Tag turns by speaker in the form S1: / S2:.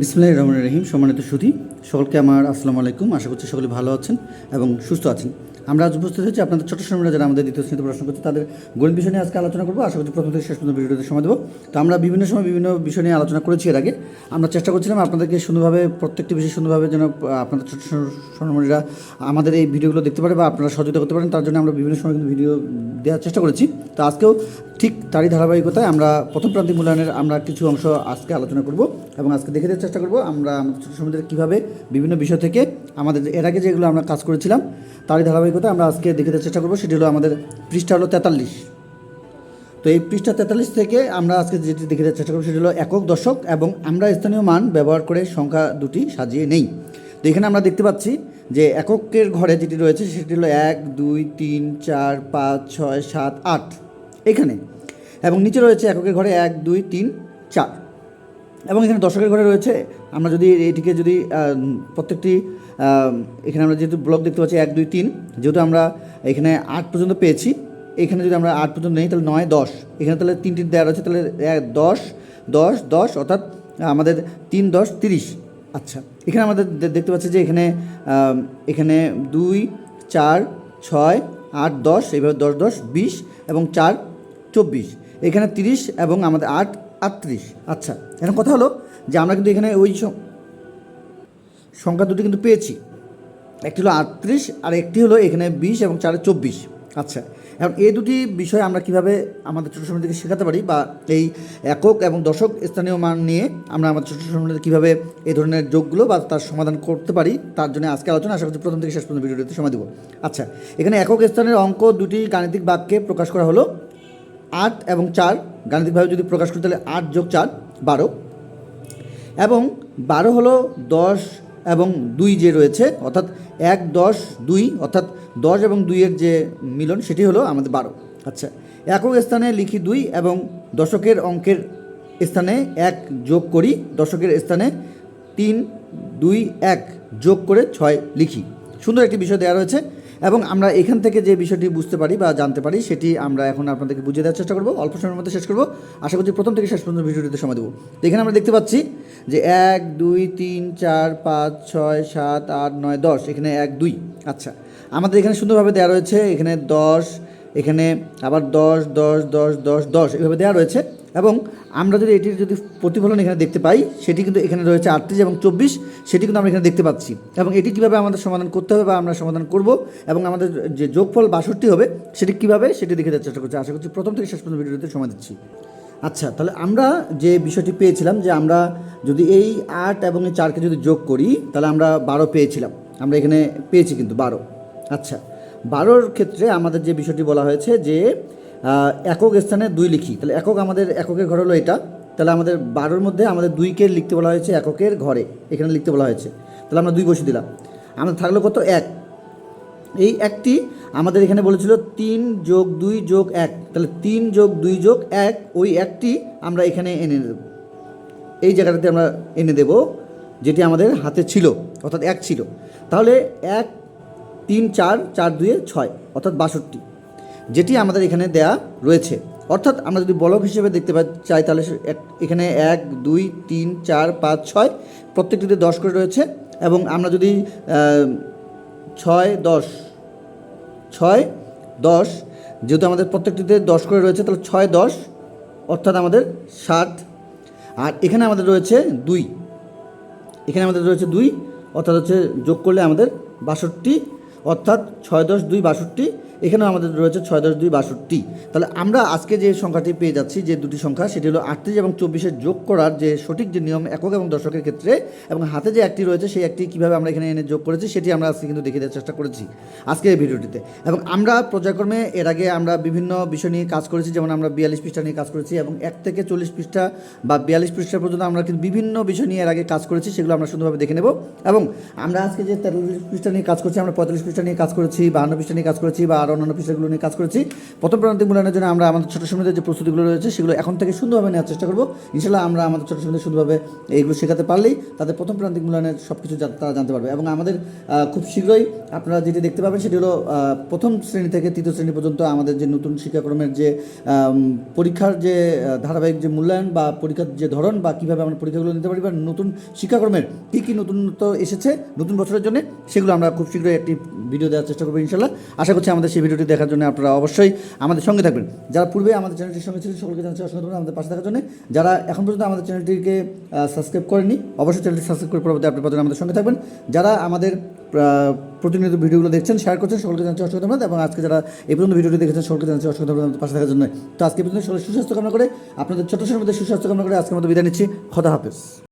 S1: বিসমুল্লাহ রহমান রহিম সম্মানিত সুধী সকলকে আমার আসসালামু আলাইকুম আশা করছি সকলে ভালো আছেন এবং সুস্থ আছেন আমরা আজ উপস্থিত হয়েছি আপনাদের ছোট সময়রা যারা আমাদের দ্বিতীয় শ্রেণীতে প্রশ্ন করছে তাদের গণিত বিষয় নিয়ে আজকে আলোচনা করবো আশা করছি প্রথম থেকে শেষ পর্যন্ত ভিডিওতে সময় দেবো তো আমরা বিভিন্ন সময় বিভিন্ন বিষয় নিয়ে আলোচনা করেছি এর আগে আমরা চেষ্টা করছিলাম আপনাদেরকে সুন্দরভাবে প্রত্যেকটি বিষয় সুন্দরভাবে যেন আপনাদের ছোট সময়রা আমাদের এই ভিডিওগুলো দেখতে পারে বা আপনারা সহযোগিতা করতে পারেন তার জন্য আমরা বিভিন্ন সময় কিন্তু ভিডিও দেওয়ার চেষ্টা করেছি তো আজকেও ঠিক তারই ধারাবাহিকতায় আমরা প্রথম প্রান্তিক মূল্যায়নের আমরা কিছু অংশ আজকে আলোচনা করব এবং আজকে দেখে দেওয়ার চেষ্টা করব আমরা আমাদের কীভাবে বিভিন্ন বিষয় থেকে আমাদের এর আগে যেগুলো আমরা কাজ করেছিলাম তারই ধারাবাহিকতায় আমরা আজকে দেখে দেওয়ার চেষ্টা করব সেটি হলো আমাদের পৃষ্ঠা হলো তেতাল্লিশ তো এই পৃষ্ঠা তেতাল্লিশ থেকে আমরা আজকে যেটি দেখে দেওয়ার চেষ্টা করব সেটি হলো একক দশক এবং আমরা স্থানীয় মান ব্যবহার করে সংখ্যা দুটি সাজিয়ে নেই তো এখানে আমরা দেখতে পাচ্ছি যে এককের ঘরে যেটি রয়েছে সেটি হলো এক দুই তিন চার পাঁচ ছয় সাত আট এখানে এবং নিচে রয়েছে এককের ঘরে এক দুই তিন চার এবং এখানে দশকের ঘরে রয়েছে আমরা যদি এটিকে যদি প্রত্যেকটি এখানে আমরা যেহেতু ব্লক দেখতে পাচ্ছি এক দুই তিন যেহেতু আমরা এখানে আট পর্যন্ত পেয়েছি এখানে যদি আমরা আট পর্যন্ত নেই তাহলে নয় দশ এখানে তাহলে তিনটি দেওয়া রয়েছে তাহলে এক দশ দশ দশ অর্থাৎ আমাদের তিন দশ তিরিশ আচ্ছা এখানে আমাদের দেখতে পাচ্ছি যে এখানে এখানে দুই চার ছয় আট দশ এইভাবে দশ দশ বিশ এবং চার চব্বিশ এখানে তিরিশ এবং আমাদের আট আটত্রিশ আচ্ছা এখন কথা হলো যে আমরা কিন্তু এখানে ওই সংখ্যা দুটি কিন্তু পেয়েছি একটি হলো আটত্রিশ আর একটি হলো এখানে বিশ এবং চারে চব্বিশ আচ্ছা এখন এই দুটি বিষয় আমরা কিভাবে আমাদের ছোটো সময়টিকে শেখাতে পারি বা এই একক এবং দশক স্থানীয় মান নিয়ে আমরা আমাদের ছোটো সময়টিতে কীভাবে এই ধরনের যোগগুলো বা তার সমাধান করতে পারি তার জন্য আজকে আলোচনা আশা করছি প্রথম থেকে শেষ পর্যন্ত ভিডিওটিতে সময় দেবো আচ্ছা এখানে একক স্থানের অঙ্ক দুটি গাণিতিক বাক্যে প্রকাশ করা হলো আট এবং চার গাণিতিকভাবে যদি প্রকাশ করি তাহলে আট যোগ চার বারো এবং বারো হলো দশ এবং দুই যে রয়েছে অর্থাৎ এক দশ দুই অর্থাৎ দশ এবং দুইয়ের যে মিলন সেটি হলো আমাদের বারো আচ্ছা একক স্থানে লিখি দুই এবং দশকের অঙ্কের স্থানে এক যোগ করি দশকের স্থানে তিন দুই এক যোগ করে ছয় লিখি সুন্দর একটি বিষয় দেওয়া রয়েছে এবং আমরা এখান থেকে যে বিষয়টি বুঝতে পারি বা জানতে পারি সেটি আমরা এখন আপনাদেরকে বুঝিয়ে দেওয়ার চেষ্টা করবো অল্প সময়ের মধ্যে শেষ করবো আশা করছি প্রথম থেকে শেষ পর্যন্ত ভিডিওটিতে সময় দেবো তো এখানে আমরা দেখতে পাচ্ছি যে এক দুই তিন চার পাঁচ ছয় সাত আট নয় দশ এখানে এক দুই আচ্ছা আমাদের এখানে সুন্দরভাবে দেওয়া রয়েছে এখানে দশ এখানে আবার দশ দশ দশ দশ দশ এভাবে দেওয়া রয়েছে এবং আমরা যদি এটির যদি প্রতিফলন এখানে দেখতে পাই সেটি কিন্তু এখানে রয়েছে আটত্রিশ এবং চব্বিশ সেটি কিন্তু আমরা এখানে দেখতে পাচ্ছি এবং এটি কীভাবে আমাদের সমাধান করতে হবে বা আমরা সমাধান করব এবং আমাদের যে যোগফল বাষট্টি হবে সেটি কীভাবে সেটি দেখে দেওয়ার চেষ্টা করছি আশা করছি প্রথম থেকে শেষ পর্যন্ত ভিডিওতে সময় দিচ্ছি আচ্ছা তাহলে আমরা যে বিষয়টি পেয়েছিলাম যে আমরা যদি এই আট এবং এই চারকে যদি যোগ করি তাহলে আমরা বারো পেয়েছিলাম আমরা এখানে পেয়েছি কিন্তু বারো আচ্ছা বারোর ক্ষেত্রে আমাদের যে বিষয়টি বলা হয়েছে যে একক স্থানে দুই লিখি তাহলে একক আমাদের এককের ঘর হলো এটা তাহলে আমাদের বারোর মধ্যে আমাদের দুইকে লিখতে বলা হয়েছে এককের ঘরে এখানে লিখতে বলা হয়েছে তাহলে আমরা দুই বসে দিলাম আমাদের থাকলো কত এক এই একটি আমাদের এখানে বলেছিল তিন যোগ দুই যোগ এক তাহলে তিন যোগ দুই যোগ এক ওই একটি আমরা এখানে এনে দেব এই জায়গাটাতে আমরা এনে দেব যেটি আমাদের হাতে ছিল অর্থাৎ এক ছিল তাহলে এক তিন চার চার দুয়ে ছয় অর্থাৎ বাষট্টি যেটি আমাদের এখানে দেয়া রয়েছে অর্থাৎ আমরা যদি বলক হিসেবে দেখতে চাই তাহলে এখানে এক দুই তিন চার পাঁচ ছয় প্রত্যেকটিতে দশ করে রয়েছে এবং আমরা যদি ছয় দশ ছয় দশ যেহেতু আমাদের প্রত্যেকটিতে দশ করে রয়েছে তাহলে ছয় দশ অর্থাৎ আমাদের ষাট আর এখানে আমাদের রয়েছে দুই এখানে আমাদের রয়েছে দুই অর্থাৎ হচ্ছে যোগ করলে আমাদের বাষট্টি অর্থাৎ ছয় দশ দুই বাষট্টি এখানে আমাদের রয়েছে ছয় দশ দুই বাষট্টি তাহলে আমরা আজকে যে সংখ্যাটি পেয়ে যাচ্ছি যে দুটি সংখ্যা সেটি হলো আটত্রিশ এবং চব্বিশের যোগ করার যে সঠিক যে নিয়ম একক এবং দর্শকের ক্ষেত্রে এবং হাতে যে একটি রয়েছে সেই একটি কীভাবে আমরা এখানে এনে যোগ করেছি সেটি আমরা আজকে কিন্তু দেখে দেওয়ার চেষ্টা করেছি আজকের এই ভিডিওটিতে এবং আমরা পর্যায়ক্রমে এর আগে আমরা বিভিন্ন বিষয় নিয়ে কাজ করেছি যেমন আমরা বিয়াল্লিশ পৃষ্ঠা নিয়ে কাজ করেছি এবং এক থেকে চল্লিশ পৃষ্ঠা বা বিয়াল্লিশ পৃষ্ঠা পর্যন্ত আমরা কিন্তু বিভিন্ন বিষয় নিয়ে এর আগে কাজ করেছি সেগুলো আমরা সুন্দরভাবে দেখে নেব এবং আমরা আজকে যে তেতাল্লিশ পৃষ্ঠা নিয়ে কাজ করছি আমরা পঁয়তাল্লিশ পৃষ্ঠা নিয়ে কাজ করেছি বাহান্ন পৃষ্ঠা নিয়ে কাজ করেছি বা আরও অন্যান্য বিষয়গুলো নিয়ে কাজ করেছি প্রথম প্রান্তিক মূল্যায়নের জন্য আমরা আমাদের ছোটো সময়দের যে প্রস্তুতিগুলো রয়েছে সেগুলো এখন থেকে সুন্দরভাবে নেওয়ার চেষ্টা করবো ইনশাল্লাহ আমরা আমাদের ছোটো সময়দের সুন্দরভাবে এইগুলো শেখাতে পারলেই তাদের প্রথম প্রান্তিক মূল্যায়নের সব কিছু তারা জানতে পারবে এবং আমাদের খুব শীঘ্রই আপনারা যেটি দেখতে পাবেন সেটি হলো প্রথম শ্রেণী থেকে তৃতীয় শ্রেণী পর্যন্ত আমাদের যে নতুন শিক্ষাক্রমের যে পরীক্ষার যে ধারাবাহিক যে মূল্যায়ন বা পরীক্ষার যে ধরন বা কীভাবে আমরা পরীক্ষাগুলো নিতে পারি বা নতুন শিক্ষাক্রমের কী কী নতুনত্ব এসেছে নতুন বছরের জন্য সেগুলো আমরা খুব শীঘ্রই একটি ভিডিও দেওয়ার চেষ্টা করবো ইনশাল্লাহ আশা করছি আমাদের সেই ভিডিওটি দেখার জন্য আপনারা অবশ্যই আমাদের সঙ্গে থাকবেন যারা পূর্বে আমাদের চ্যানেলটির সঙ্গে ছিলেন সকলকে জানাচ্ছি অসংখ্য আমাদের পাশে থাকার জন্য যারা এখন পর্যন্ত আমাদের চ্যানেলটিকে সাবস্ক্রাইব করেনি অবশ্যই চ্যানেলটি সাবস্ক্রাইব করে পরবর্তী আপনার পাচ্ছেন আমাদের সঙ্গে থাকবেন যারা আমাদের প্রতিনিয়ত ভিডিওগুলো দেখছেন শেয়ার করছেন সকলকে জানাচ্ছি অসংখ্য ধন্যবাদ এবং আজকে যারা এই পর্যন্ত ভিডিওটি দেখেছেন সকলকে জানাচ্ছি অসংখ্য ধন্যবাদ পাশে থাকার জন্য তো আজকে পর্যন্ত সকলে সুস্বাস্থ্য কামনা করে আপনাদের ছোট সময় সুস্বাস্থ্য কামনা করে আজকের মধ্যে বিদায় নিচ্ছি খদা হাফেজ